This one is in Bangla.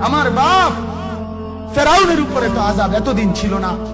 আমার বাপ ফেরাউনের উপরে তো আজাব এতদিন ছিল না।